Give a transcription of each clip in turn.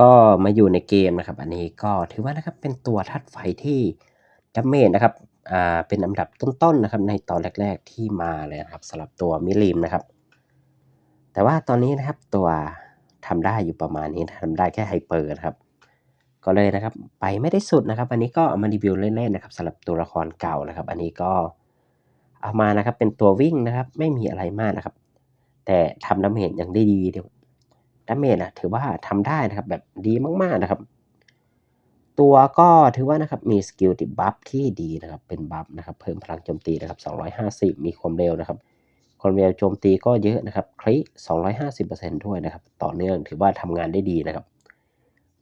ก็มาอยู่ในเกมนะครับ อันนี้ก็ถือว่านะครับเป็นตัวธาตุไฟที่ดาเมจนะครับอ่าเป็นอันดับต้นๆนะครับในตอนแรก ๆที่มาเลยนะครับสำหรับตัวมิลิมนะครับ แต่ว่าตอนนี้นะครับตัวทำได้อยู่ประมาณนี้ทำได้แค่ไฮเปอร์นะครับ ก็เลยนะครับไปไม่ได้สุดนะครับ อันนี้ก็เอามารีวิวเล่นๆนะครับสำหรับตัวละครเก่านะครับ อันนี้ก็เอามานะครับเป็นตัววิ่งนะครับ ไม่มีอะไรมากนะครับ แต่ทำดาเมจอย่างได้ดีเดาเมจอะถือว่าทำได้นะครับแบบดีมากๆนะครับ ตัวก็ถือว่านะครับมีสกิลติดบัฟที่ดีนะครับเป็นบัฟนะครับเพิ่มพลังโจมตีนะครับ 250 มีความเร็วนะครับความเร็วโจมตีก็เยอะนะครับคลิ250%ด้วยนะครับ ต่อเนื่องถือว่าทำงานได้ดีนะครับ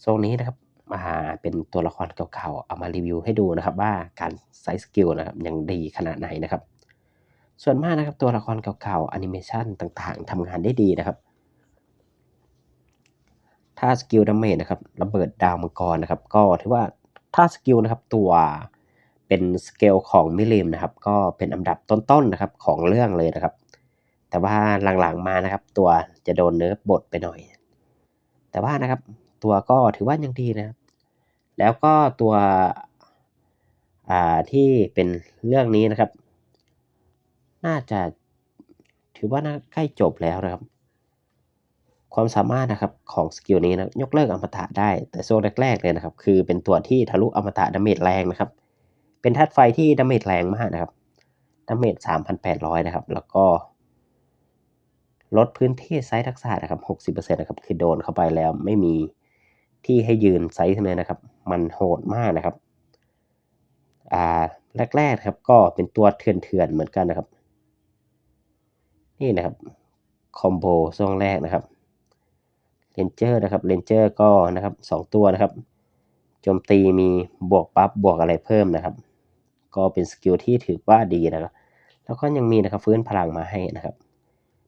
โซนนี้นะครับมาเป็นตัวละครเก่าๆ เอามารีวิวให้ดูนะครับ ว่าการใช้สกิลนะครับยังดีขนาดไหนนะครับ ส่วนมากนะครับตัวละครเก่าๆแอนิเมชันต่างๆทำงานได้ดีนะครับ ถ้าสกิลดาเมจนะครับระเบิดดาวมังกรนะครับ ก็ถือว่าถ้าสกิลนะครับตัวเป็นสเกลของมิลิมนะครับ ก็เป็นอันดับต้นๆนะครับของเรื่องเลยนะครับ แต่ว่าหลังๆมานะครับ ตัวจะโดนเนิร์ฟบทไปหน่อย แต่ว่านะครับ ตัวก็ถือว่ายังดีนะครับ แล้วก็ตัวอ่าที่เป็นเรื่องนี้นะครับ น่าจะถือว่าน่าใกล้จบแล้วนะครับ ความสามารถนะครับของสกิลนี้นะยกเลิกอมตะได้ แต่โซนแรกๆเลยนะครับคือเป็นตัวที่ทะลุอมตะดาเมจแรงนะครับ เป็นธาตุไฟที่ดาเมจแรงมากนะครับดาเมจ3,800 นะครับ แล้วก็ ลดพื้นที่ไซส์ทักษะนะครับ60%นะครับคือโดนเข้าไปแล้วไม่มีที่ให้ยืนไซส์เลยนะครับ มันโหดมากนะครับอ่าแรกๆครับก็เป็นตัวเถื่อนๆเหมือนกันนะครับ นี่นะครับคอมโบช่วงแรกนะครับ เลนเจอร์นะครับเลนเจอร์ก็นะครับสองตัวนะครับโจมตีมีบวกปั๊บบวกอะไรเพิ่มนะครับ ก็เป็นสกิลที่ถือว่าดีนะครับ แล้วก็ยังมีนะครับฟื้นพลังมาให้นะครับ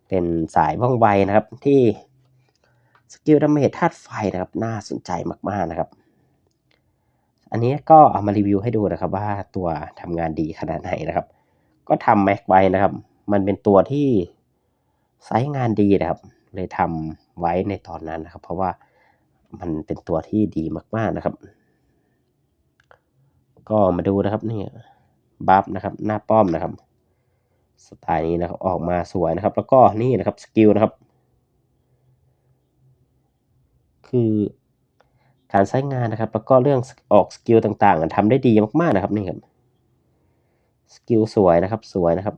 เป็นสายว่องไวนะครับที่สกิลดาเมจธาตุไฟนะครับน่าสนใจมากๆนะครับ อันนี้ก็เอามารีวิวให้ดูนะครับว่าตัวทำงานดีขนาดไหนนะครับ ก็ทำแม็กไว้นะครับ มันเป็นตัวที่ไซส์งานดีนะครับ เลยทำ ไว้ในตอนนั้นนะครับ เพราะว่ามันเป็นตัวที่ดีมากๆนะครับ ก็มาดูนะครับนี่บัฟนะครับ หน้าป้อมนะครับ สไตล์นี้นะครับออกมาสวยนะครับ แล้วก็นี่นะครับสกิลนะครับ คือการใช้งานนะครับ แล้วก็เรื่องออกสกิลต่างๆทำได้ดีมากๆนะครับนี่ครับสกิลสวยนะครับสวยนะครับ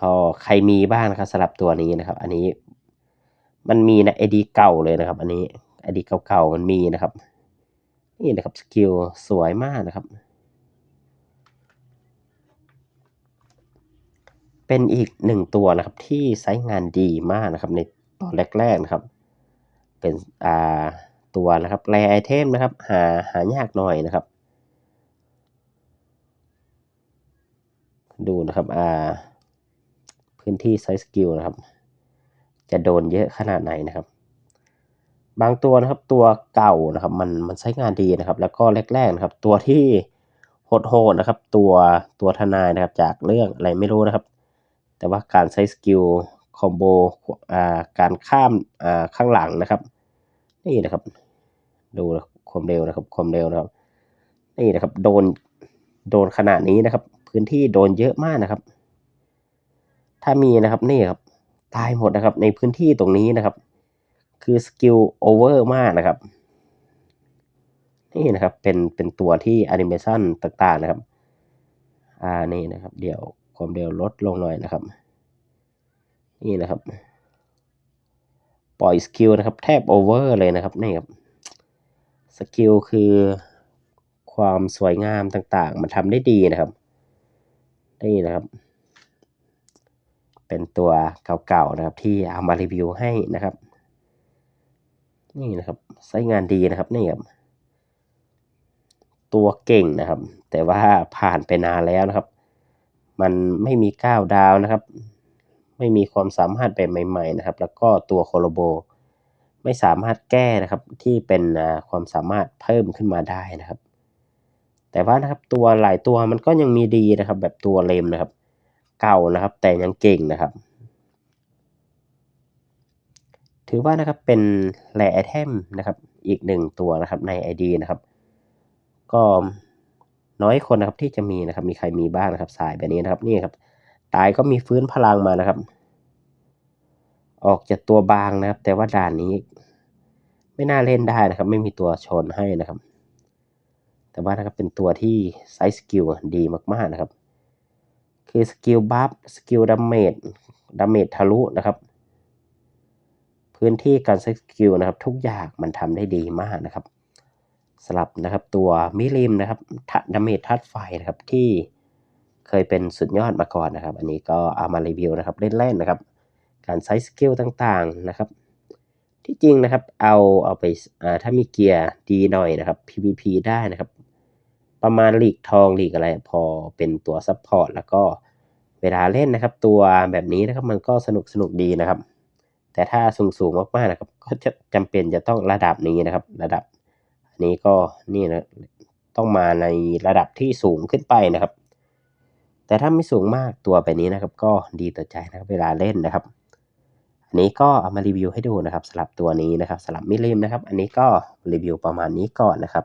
ก็ใครมีบ้างนะครับสำหรับตัวนี้นะครับ อันนี้ มันมีนะไอดีเก่าเลยนะครับ อันนี้ไอดีเก่าๆมันมีนะครับ นี่นะครับสกิลสวยมากนะครับ เป็นอีกหนึ่งตัวนะครับที่ใช้งานดีมากนะครับ ในตอนแรกๆนะครับ เป็นอ่าตัวนะครับแรไอเทมนะครับ หาหายากหน่อยนะครับ ดูนะครับอ่าพื้นที่ไซส์สกิลนะครับ จะโดนเยอะขนาดไหนนะครับ บางตัวนะครับตัวเก่านะครับมันมันใช้งานดีนะครับ แล้วก็แรกๆนะครับ ตัวที่โหดๆนะครับ ตัวตัวทนายนะครับจากเรื่องอะไรไม่รู้นะครับ แต่ว่าการใช้สกิลคอมโบอ่าการข้ามอ่าข้างหลังนะครับนี่นะครับ ดูความเร็วนะครับความเร็วนะครับ นี่นะครับ โดนโดนขนาดนี้นะครับ พื้นที่โดนเยอะมากนะครับ ถ้ามีนะครับนี่ครับ ตายหมดนะครับ ในพื้นที่ตรงนี้นะครับ คือสกิลโอเวอร์มากนะครับ นี่นะครับเป็นเป็นตัวที่แอนิเมชันต่างๆนะครับ อ่านี่นะครับ เดี๋ยวความเร็วลดลงหน่อยนะครับ นี่นะครับ ปล่อยสกิลนะครับ แทบโอเวอร์เลยนะครับนี่ครับสกิลคือความสวยงามต่างๆ มันทำได้ดีนะครับนี่นะครับ เป็นตัวเก่าๆนะครับ ที่เอามารีวิวให้นะครับ นี่นะครับใช้งานดีนะครับนี่ครับตัวเก่งนะครับ แต่ว่าผ่านไปนานแล้วนะครับ มันไม่มีก้าวดาวนะครับ ไม่มีความสามารถแบบใหม่ ๆนะครับ แล้วก็ตัวโคโลโบ ไม่สามารถแก้นะครับที่เป็นความสามารถเพิ่มขึ้นมาได้นะครับ แต่ว่านะครับตัวหลายตัวมันก็ยังมีดีนะครับ แบบตัวเลมนะครับ เก่านะครับ แต่ยังเก่งนะครับ ถือว่านะครับเป็นแรไอเทมนะครับ อีกหนึ่งตัวนะครับใน ID นะครับ ก็น้อยคนนะครับที่จะมีนะครับ มีใครมีบ้างนะครับ สายแบบนี้นะครับนี่ครับ ตายก็มีฟื้นพลังมานะครับ ออกจากตัวบางนะครับ แต่ว่าด่านนี้ ไม่น่าเล่นได้นะครับ ไม่มีตัวชนให้นะครับ แต่ว่านะครับเป็นตัวที่ไซส์สกิลดีมากๆนะครับ คือสกิลบัฟสกิลดาเมจดาเมจทะลุนะครับ พื้นที่การใช้สกิลนะครับ ทุกอย่างมันทำได้ดีมากนะครับสลับนะครับตัวมิลิมนะครับดาเมจทัดไฟนะครับที่เคยเป็นสุดยอดมาก่อนนะครับ อันนี้ก็เอามารีวิวนะครับเล่นๆนะครับ การใช้สกิลต่างๆนะครับ ที่จริงนะครับเอาเอาไปถ้ามีเกียร์ดีหน่อยนะครับ PVP ได้นะครับ ประมาณหลีกทองหลีกอะไร พอเป็นตัวซัพพอร์ตแล้วก็เวลาเล่นนะครับ ตัวแบบนี้นะครับมันก็สนุกสนุกดีนะครับ แต่ถ้าสูงสูงมากๆนะครับ ก็จะจำเป็นจะต้องระดับนี้นะครับ ระดับอันนี้ก็นี่นะต้องมาในระดับที่สูงขึ้นไปนะครับ แต่ถ้าไม่สูงมากตัวแบบนี้นะครับ ก็ดีต่อใจนะครับเวลาเล่นนะครับ อันนี้ก็เอามารีวิวให้ดูนะครับสำหรับตัวนี้นะครับสำหรับมิลลิมนะครับ อันนี้ก็รีวิวประมาณนี้ก่อนนะครับ